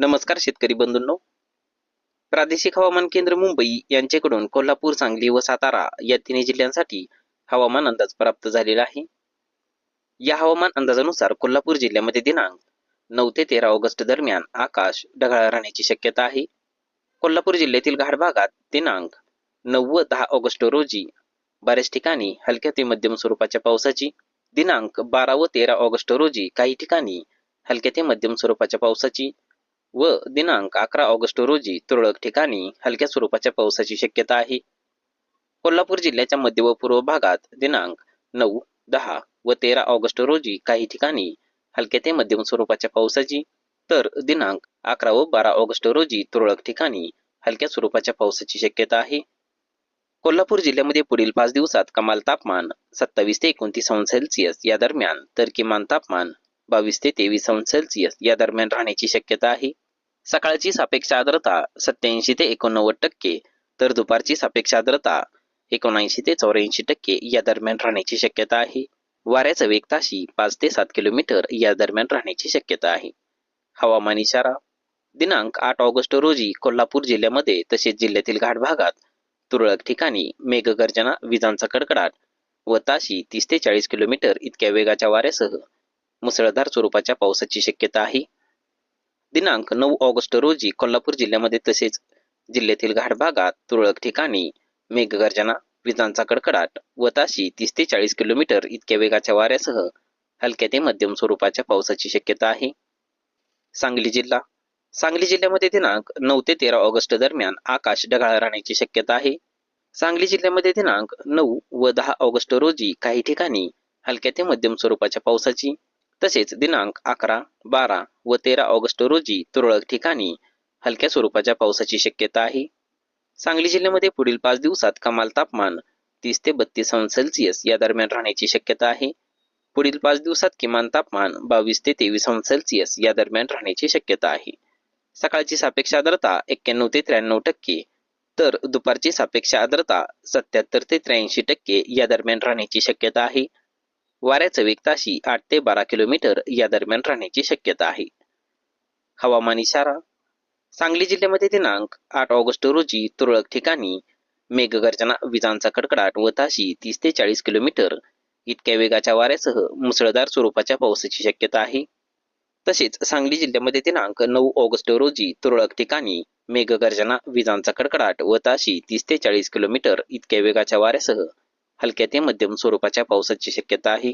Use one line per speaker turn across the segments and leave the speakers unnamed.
नमस्कार शेतकरी बंधूंनो. प्रादेशिक हवामान केंद्र मुंबई यांच्याकडून कोल्हापूर सांगली व सातारा या तिन्ही जिल्ह्यांसाठी हवामान अंदाज प्राप्त झालेला आहे. या हवामान अंदाजानुसार कोल्हापूर जिल्ह्यामध्ये दिनांक नऊ ते तेरा ऑगस्ट दरम्यान आकाश ढगाळ राहण्याची शक्यता आहे. कोल्हापूर जिल्ह्यातील घाट भागात दिनांक नऊ व दहा ऑगस्ट रोजी बऱ्याच ठिकाणी हलक्या ते मध्यम स्वरूपाच्या पावसाची दिनांक बारा व तेरा ऑगस्ट रोजी काही ठिकाणी हलक्या ते मध्यम स्वरूपाच्या पावसाची व दिनांक अकरा ऑगस्ट रोजी तुरळक ठिकाणी हलक्या स्वरूपाच्या पावसाची शक्यता आहे. कोल्हापूर जिल्ह्याच्या मध्य व पूर्व भागात दिनांक नऊ दहा व तेरा ऑगस्ट रोजी काही ठिकाणी हलक्या ते मध्यम स्वरूपाच्या पावसाची तर दिनांक अकरा व बारा ऑगस्ट रोजी तुरळक ठिकाणी हलक्या स्वरूपाच्या पावसाची शक्यता आहे. कोल्हापूर जिल्ह्यामध्ये पुढील पाच दिवसात कमाल तापमान सत्तावीस ते एकोणतीस अंश सेल्सिअस या दरम्यान तर किमान तापमान बावीस ते तेवीस अंश सेल्सिअस या दरम्यान राहण्याची शक्यता आहे. सकाळची सापेक्ष आर्द्रता सत्याऐंशी ते एकोणनव्वद टक्के तर दुपारची सापेक्ष आर्द्रता एकोणऐंशी ते चौऱ्याऐंशी टक्के या दरम्यान राहण्याची शक्यता आहे. वाऱ्याचा वेग ताशी पाच ते सात किलोमीटर या दरम्यान राहण्याची शक्यता आहे. हवामान इशारा दिनांक आठ ऑगस्ट रोजी कोल्हापूर जिल्ह्यामध्ये तसेच जिल्ह्यातील घाट भागात तुरळक ठिकाणी मेघगर्जना विजांचा कडकडाट व ताशी तीस ते चाळीस किलोमीटर इतक्या वेगाच्या वाऱ्यासह मुसळधार स्वरूपाच्या पावसाची शक्यता आहे. दिनांक नऊ ऑगस्ट रोजी कोल्हापूर जिल्ह्यामध्ये तसेच जिल्ह्यातील घाट भागात तुरळक ठिकाणी मेघगर्जना विजांचा कडकडाट व ताशी तीस ते चाळीस किलोमीटर इतक्या वेगाच्या वाऱ्यासह हलक्या ते मध्यम स्वरूपाच्या पावसाची शक्यता आहे. सांगली जिल्हा. सांगली जिल्ह्यामध्ये दिनांक नऊ ते तेरा ऑगस्ट दरम्यान आकाश ढगाळ राहण्याची शक्यता आहे. सांगली जिल्ह्यामध्ये दिनांक नऊ व दहा ऑगस्ट रोजी काही ठिकाणी हलक्या ते मध्यम स्वरूपाच्या पावसाची तसेच दिनांक अकरा बारा व तेरा ऑगस्ट रोजी तुरळक ठिकाणी हलक्या स्वरूपाच्या पावसाची शक्यता आहे. सांगली जिल्ह्यामध्ये पुढील पाच दिवसात कमाल तापमान तीस ते बत्तीस अंश सेल्सिअस या दरम्यान राहण्याची शक्यता आहे. पुढील पाच दिवसात किमान तापमान बावीस ते तेवीस अंश सेल्सिअस या दरम्यान राहण्याची शक्यता आहे. सकाळची सापेक्ष आर्द्रता एक्क्याण्णव ते त्र्याण्णव टक्के तर दुपारची सापेक्ष आर्द्रता सत्याहत्तर ते त्र्याऐंशी टक्के या दरम्यान राहण्याची शक्यता आहे. वाऱ्याचा वेग ताशी आठ ते बारा किलोमीटर या दरम्यान राहण्याची शक्यता आहे. हवामान इशारा सांगली जिल्ह्यामध्ये दिनांक आठ ऑगस्ट रोजी तुरळक ठिकाणी मेघगर्जना विजांचा कडकडाट व ताशी तीस ते चाळीस किलोमीटर. इतक्या वेगाच्या वाऱ्यासह मुसळधार स्वरूपाच्या पावसाची शक्यता आहे. तसेच सांगली जिल्ह्यामध्ये दिनांक नऊ ऑगस्ट रोजी तुरळक ठिकाणी मेघगर्जना विजांचा कडकडाट व ताशी तीस ते चाळीस किलोमीटर. इतक्या वेगाच्या वाऱ्यासह हलक्या ते मध्यम स्वरूपाच्या पावसाची शक्यता आहे.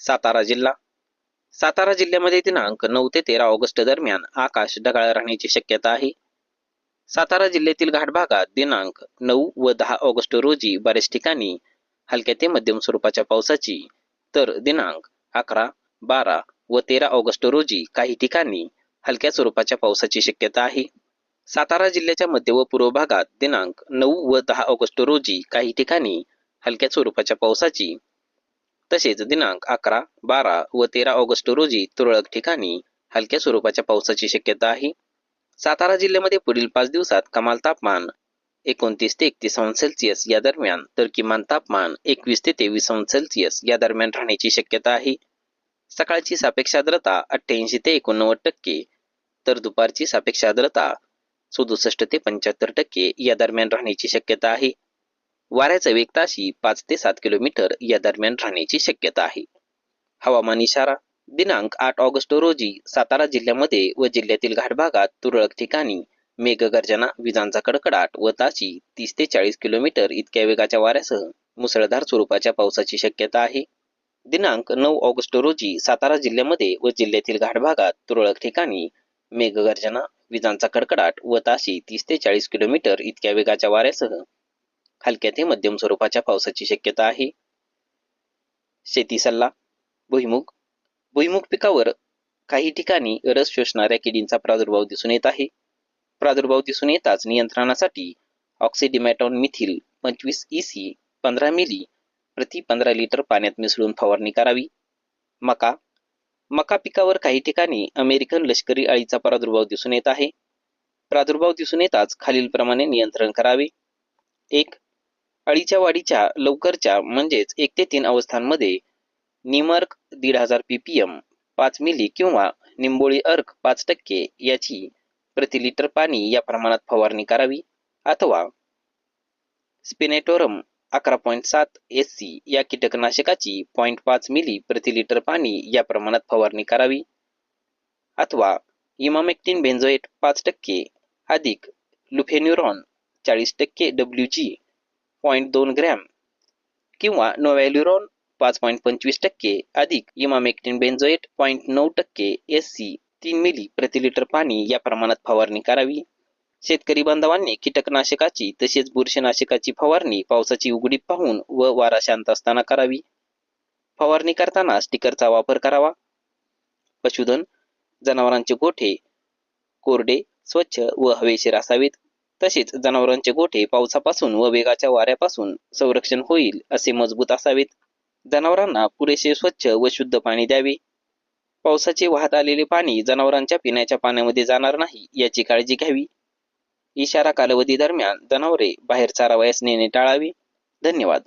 सातारा जिल्हा. सातारा जिल्ह्यामध्ये दिनांक नऊ ते तेरा ऑगस्ट दरम्यान आकाश ढगाळ राहण्याची शक्यता आहे. सातारा जिल्ह्यातील घाट भागात दिनांक नऊ व दहा ऑगस्ट रोजी बऱ्याच ठिकाणी हलक्या ते मध्यम स्वरूपाच्या पावसाची तर दिनांक अकरा बारा व तेरा ऑगस्ट रोजी काही ठिकाणी हलक्या स्वरूपाच्या पावसाची शक्यता आहे. सातारा जिल्ह्याच्या मध्य व पूर्व भागात दिनांक नऊ व दहा ऑगस्ट रोजी काही ठिकाणी हलक्या स्वरूपाच्या पावसाची. तसेच दिनांक अकरा बारा व तेरा ऑगस्ट रोजी तुरळक ठिकाणी हलक्या स्वरूपाच्या पावसाची शक्यता आहे. सातारा जिल्ह्यामध्ये पुढील पाच दिवसात कमाल तापमान एकोणतीस ते एकतीस अंश सेल्सिअस या दरम्यान तर किमान तापमान एकवीस ते तेवीस अंश सेल्सिअस या दरम्यान राहण्याची शक्यता आहे. सकाळची सापेक्ष आर्द्रता अठ्ठ्याऐंशी ते एकोणनव्वद टक्के तर दुपारची सापेक्ष आर्द्रता सदुसष्ट ते पंच्याहत्तर टक्के या दरम्यान राहण्याची शक्यता आहे. वाऱ्याचा वेग ताशी पाच ते सात किलोमीटर या दरम्यान राहण्याची शक्यता आहे. हवामान इशारा दिनांक आठ ऑगस्ट रोजी सातारा जिल्ह्यामध्ये व जिल्ह्यातील घाट भागात तुरळक ठिकाणी मेघगर्जना विजांचा कडकडाट व ताशी तीस ते चाळीस किलोमीटर इतक्या वेगाच्या वाऱ्यासह मुसळधार स्वरूपाच्या पावसाची शक्यता आहे. दिनांक नऊ ऑगस्ट रोजी सातारा जिल्ह्यामध्ये व जिल्ह्यातील घाट भागात तुरळक ठिकाणी मेघगर्जना विजांचा कडकडाट व ताशी तीस ते चाळीस किलोमीटर इतक्या वेगाच्या वाऱ्यासह हलक्या ते मध्यम स्वरूपाच्या पावसाची शक्यता आहे. शेती सल्ला भुईमुग. भुईमुग पिकावर काही ठिकाणी रस शोषणाऱ्या किडींचा प्रादुर्भाव दिसून येत आहे. प्रादुर्भाव दिसून येताच नियंत्रणासाठी ऑक्सिडिमॅटॉन मिथिल पंचवीस ईसी पंधरा मिली प्रति पंधरा लिटर पाण्यात मिसळून फवारणी करावी. मका. मका पिकावर काही ठिकाणी अमेरिकन लष्करी अळीचा प्रादुर्भाव दिसून येत आहे. प्रादुर्भाव दिसून येताच खालीलप्रमाणे नियंत्रण करावे. एक अळीच्या वाढीच्या लवकरच्या म्हणजेच एक ते तीन अवस्थांमध्ये निमर्क दीड हजार पीपीएम पाच मिली किंवा निंबोळी अर्क पाच टक्के याची प्रति लिटर पाणी या प्रमाणात फवारणी करावी अथवा स्पिनेटोरम अकरा पॉईंट सात एस सी या कीटकनाशकाची पॉईंट पाच मिली प्रति लिटर पाणी या प्रमाणात फवारणी करावी अथवा इमामेक्टिन बेन्झोएट पाच टक्के अधिक लुफेन्युरॉन चाळीस टक्के डब्ल्यू जी पॉईंट दोन ग्रॅम किंवा नोव्हॅल्युरॉन पाच पॉईंट पंचवीस टक्के अधिक इमामेक्टिन बेन्झोएट पॉईंट नऊ टक्के एस सी तीन मिली प्रति लिटर पाणी या प्रमाणात फवारणी करावी. शेतकरी बांधवांनी कीटकनाशकाची तसेच बुरशीनाशकाची फवारणी पावसाची उघडीप पाहून व वारा शांत असताना करावी. फवारणी करताना स्टिकरचा वापर करावा. पशुधन जनावरांचे गोठे कोरडे स्वच्छ व हवेशीर असावेत. तसेच जनावरांचे गोठे पावसापासून व वेगाच्या वाऱ्यापासून संरक्षण होईल असे मजबूत असावेत. जनावरांना पुरेसे स्वच्छ व शुद्ध पाणी द्यावे. पावसाचे वाहत आलेले पाणी जनावरांच्या पिण्याच्या पाण्यामध्ये जाणार नाही याची काळजी घ्यावी. इशारा कालावधी दरम्यान जनावरे बाहेर चारावयास नेणे टाळावे. धन्यवाद.